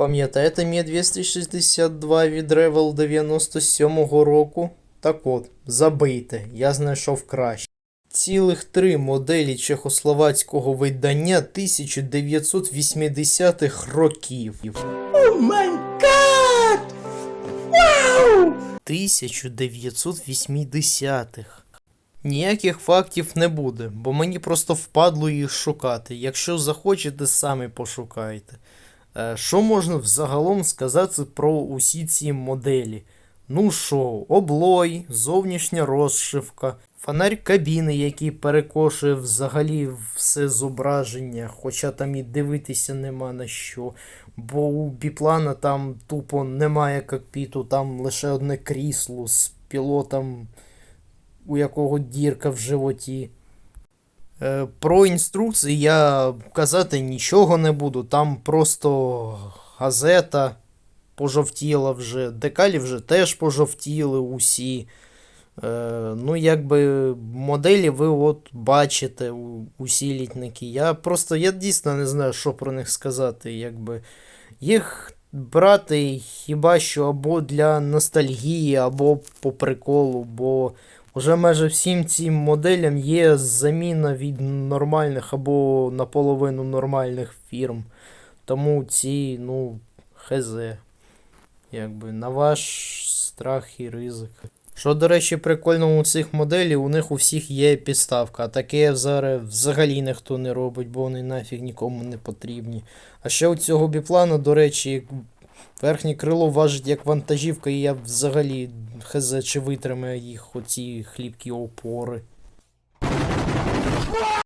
Пам'ятаєте Мі 262 від Revel 97-го року? Так от, забийте, я знайшов краще. Цілих три моделі чехословацького видання 1980-х років. Oh my god! Wow! 1980-х. Ніяких фактів не буде, бо мені просто впадло їх шукати. Якщо захочете, самі пошукайте. Е, Що можна взагалом сказати про усі ці моделі? Ну що, облой, зовнішня розшивка, фонарь кабіни, який перекошує взагалі все зображення, хоча там і дивитися нема на що. Бо у біплана там тупо немає кокпіту, там лише одне крісло з пілотом, у якого дірка в животі. Е, Про інструкції я казати нічого не буду. Там просто газета пожовтіла вже, декалі вже теж пожовтіли усі. Е, ну, якби моделі ви от бачите, усі літники. Я просто я дійсно не знаю, що про них сказати. Якби. Їх брати хіба що або для ностальгії, або по приколу, бо Уже майже всім цим моделям є заміна від нормальних або наполовину нормальних фірм. Тому ці, ну, хз. Якби на ваш страх і ризик. Що, до речі, прикольно у цих моделів, у них у всіх є підставка, а таке зараз взагалі ніхто не робить, бо вони нафіг нікому не потрібні. А ще у цього біплану, до речі, верхнє крило важить як вантажівка, і я взагалі хз чи витримає їх оці хлібкі опори.